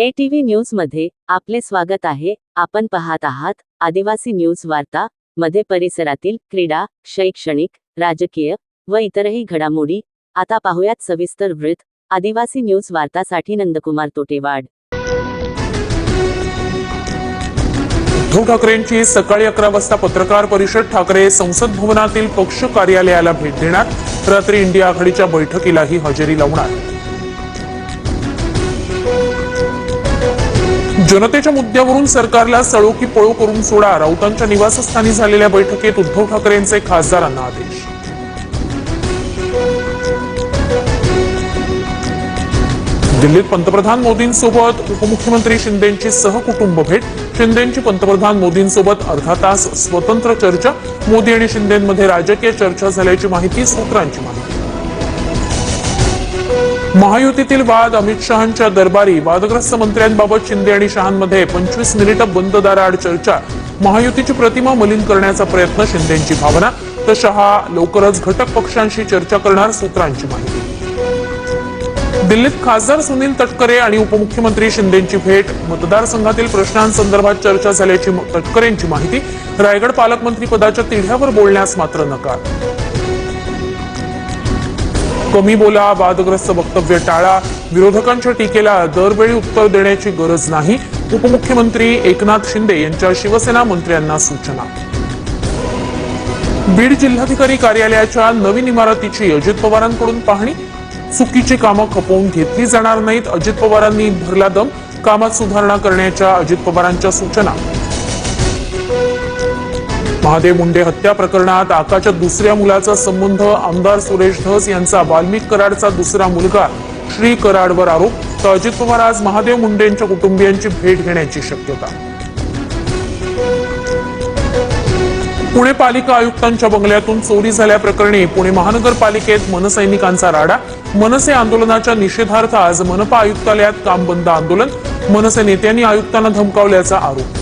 ATV TV न्यूजमध्ये आपले स्वागत आहे. आपण पाहत आहात आदिवासी न्यूज वार्ता मध्ये परिसरातील क्रीडा शैक्षणिक राजकीय व इतरही घडामोडी. आता पाहुयात सविस्तर वृत्त. आदिवासी न्यूज वार्तासाठी नंदकुमार तोटेवाड. उद्धव ठाकरेंची सकाळी अकरा वाजता पत्रकार परिषद ठाकरे संसद भवनातील पक्ष कार्यालयाला भेट देणार. रात्री इंडिया आघाडीच्या बैठकीलाही हजेरी लावणार. जनतेच्या मुद्द्यावरून सरकारला सळो की पळो करून सोडा राऊतांच्या निवासस्थानी झालेल्या बैठकीत उद्धव ठाकरे यांचे खासदारांना आदेश. दिल्लीत पंतप्रधान मोदींसोबत उपमुख्यमंत्री शिंदेची सहकुटुंब भेट. शिंदेची पंतप्रधान मोदींसोबत अर्धा तास स्वतंत्र चर्चा. मोदी आणि शिंदेमध्ये राजकीय चर्चा झाल्याची माहिती सूत्रांची माहिती. महायुतीतील वाद अमित शहांच्या दरबारी वादग्रस्त मंत्र्यांबाबत शिंदे आणि शहांमध्ये पंचवीस मिनिटं बंद दाराआड चर्चा. महायुतीची प्रतिमा मलिन करण्याचा प्रयत्न शिंदेची भावना. तर शहा लवकरच घटक पक्षांशी चर्चा करणार सूत्रांची माहिती. दिल्लीत खासदार सुनील तटकरे आणि उपमुख्यमंत्री शिंदेची भेट. मतदारसंघातील प्रश्नांसंदर्भात चर्चा झाल्याची तटकरेंची माहिती. रायगड पालकमंत्री पदाच्या तिढ्यावर बोलण्यास मात्र नकार. कमी बोला वादग्रस्त वक्तव्य टाळा विरोधकांच्या टीकेला दरवेळी उत्तर देण्याची गरज नाही उपमुख्यमंत्री एकनाथ शिंदे यांच्या शिवसेना मंत्र्यांना सूचना. बीड जिल्हाधिकारी कार्यालयाच्या नवीन इमारतीची अजित पवारांकडून पाहणी चुकीची कामं खपवून घेतली जाणार नाहीत अजित पवारांनी भरला दम कामात सुधारणा करण्याच्या अजित पवारांच्या सूचना. महादेव मुंडे हत्या प्रकरणात आकाच्या दुसऱ्या मुलाचा संबंध आमदार सुरेश धस यांचा वाल्मिक कराडचा दुसरा मुलगा श्री कराडवर आरोप तर अजित पवार आज महादेव मुंडेंच्या कुटुंबियांची भेट घेण्याची शक्यता. पुणे पालिका आयुक्तांच्या बंगल्यातून चोरी झाल्याप्रकरणी पुणे महानगरपालिकेत मनसैनिकांचा राडा मनसे आंदोलनाच्या निषेधार्थ आज मनपा आयुक्तालयात काम बंद आंदोलन मनसे नेत्यांनी आयुक्तांना धमकावल्याचा आरोप.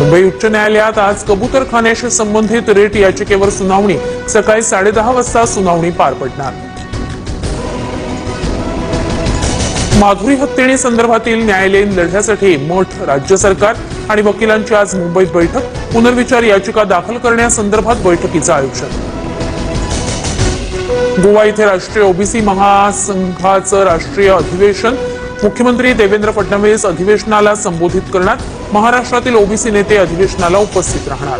मुंबई उच्च न्यायालयात आज कबूतरखान्याशी संबंधित रेट याचिकेवर सुनावणी. सकाळी साडेदहा वाजता सुनावणी पार पडणार. माधुरी हत्येणी संदर्भातील न्यायालयीन लढ्यासाठी मठ राज्य सरकार आणि वकिलांची आज मुंबईत बैठक पुनर्विचार याचिका दाखल करण्यासंदर्भात बैठकीचं आयोजन. गोवा इथे राष्ट्रीय ओबीसी महासंघाचं राष्ट्रीय अधिवेशन मुख्यमंत्री देवेंद्र फडणवीस अधिवेशनाला संबोधित करणार महाराष्ट्रातील ओबीसी नेते अधिवेशनाला उपस्थित राहणार.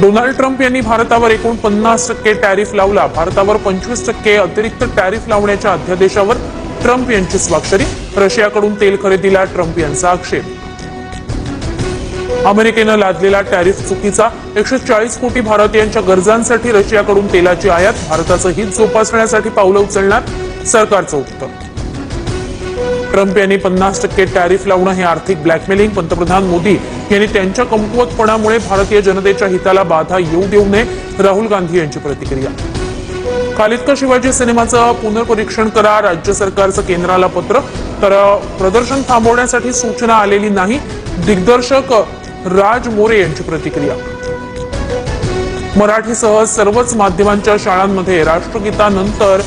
डोनाल्ड ट्रम्प यांनी भारतावर एकूण पन्नास टक्के टॅरिफ लावला. भारतावर पंचवीस टक्के अतिरिक्त टॅरिफ लावण्याच्या अध्यादेशावर ट्रम्प यांची स्वाक्षरी. रशियाकडून तेल खरेदीला ट्रम्प यांचा आक्षेप. अमेरिकेनं लादलेला टॅरिफ चुकीचा. एकशे चाळीस कोटी भारतीयांच्या गरजांसाठी रशियाकडून तेलाची आयात भारताचं हित जोपासण्यासाठी पावलं उचलणार सरकारचं उत्तर. ट्रम्प यांनी पन्नास टक्के टॅरिफ लावणं हे आर्थिक ब्लॅकमेलिंग. पंतप्रधान मोदी यांनी त्यांच्या कमकुवतपणामुळे भारतीय जनतेच्या हिताला बाधा येऊ देऊ नये राहुल गांधी यांची प्रतिक्रिया. खालिद का शिवाजी सिनेमाचं पुनर्परीक्षण करा राज्य सरकारचं केंद्राला पत्र. तर प्रदर्शन थांबवण्यासाठी सूचना आलेली नाही दिग्दर्शक राज मोरे यांची प्रतिक्रिया. मराठीसह सर्वच माध्यमांच्या शाळांमध्ये राष्ट्रगीतानंतर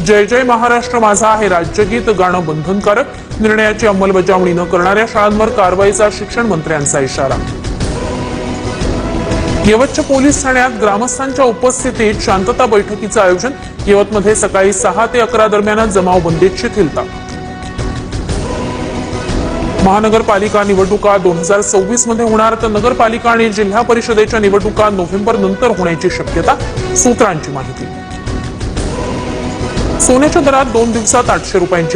जय जय महाराष्ट्र माझा हे राज्यगीत गाणं बंधनकारक. निर्णयाची अंमलबजावणी न करणाऱ्या शाळांवर कारवाईचा शिक्षण मंत्र्यांचा इशारा. यवतच्या पोलीस ठाण्यात ग्रामस्थांच्या उपस्थितीत शांतता बैठकीचं आयोजन. यवतमध्ये सकाळी सहा ते अकरा दरम्यान जमावबंदीत शिथिलता. महानगरपालिका निवडणुका दोन हजार सव्वीसमध्ये होणार तर नगरपालिका आणि जिल्हा परिषदेच्या निवडणुका नोव्हेंबर नंतर होण्याची शक्यता सूत्रांची माहिती. सोन्याच्या दरात दोन दिवसात आठशे रुपयांची